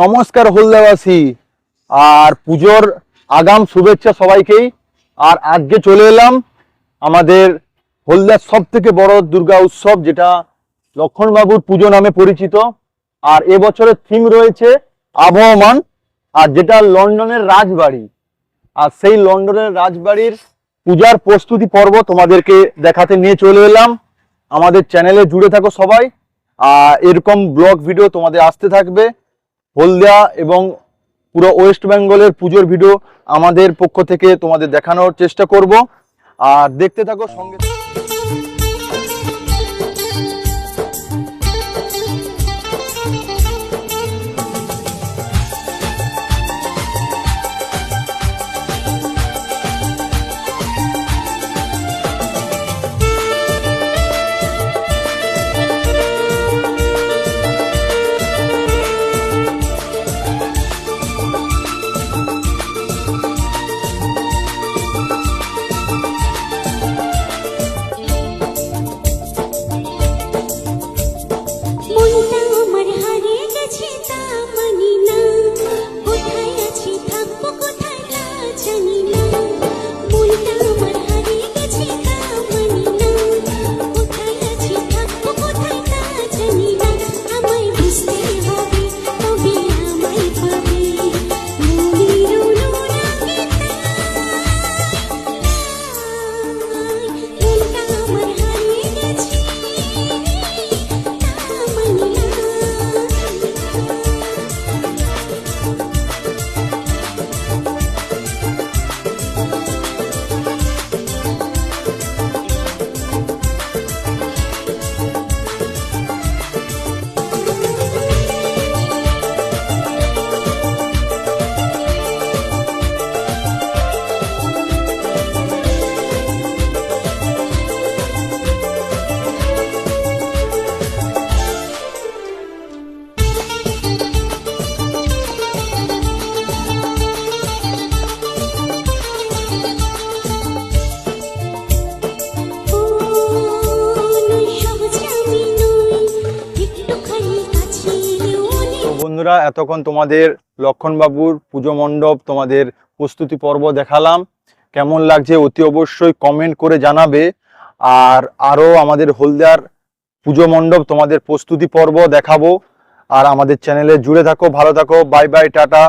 নমস্কার হলদাবাসী। আর পুজোর আগাম শুভেচ্ছা সবাইকেই। আর আজকে চলে এলাম আমাদের হলদার সব থেকে বড় দুর্গা উৎসব, যেটা লক্ষণবাবুর পুজো নামে পরিচিত। আর এবছরের থিম রয়েছে আবহমান, আর যেটা লন্ডনের রাজবাড়ি। আর সেই লন্ডনের রাজবাড়ির পূজার প্রস্তুতি পর্ব তোমাদেরকে দেখাতে নিয়ে চলে এলাম। আমাদের চ্যানেলে জুড়ে থাকো সবাই। আর এরকম ব্লগ ভিডিও তোমাদের আসতে থাকবে। হলদিয়া এবং পুরো ওয়েস্ট বেঙ্গলের পুজোর ভিডিও আমাদের পক্ষ থেকে তোমাদের দেখানোর চেষ্টা করব। আর দেখতে থাকো সঙ্গে বন্ধুরা, এতক্ষণ তোমাদের লক্ষণবাবুর পুজো মণ্ডপ, তোমাদের প্রস্তুতি পর্ব দেখালাম। কেমন লাগছে অতি অবশ্যই কমেন্ট করে জানাবে। আর আরও আমাদের হলদিয়ার পুজো মণ্ডপ, তোমাদের প্রস্তুতি পর্ব দেখাবো। আর আমাদের চ্যানেলে জুড়ে থাকো, ভালো থাকো বাই বাই টাটা।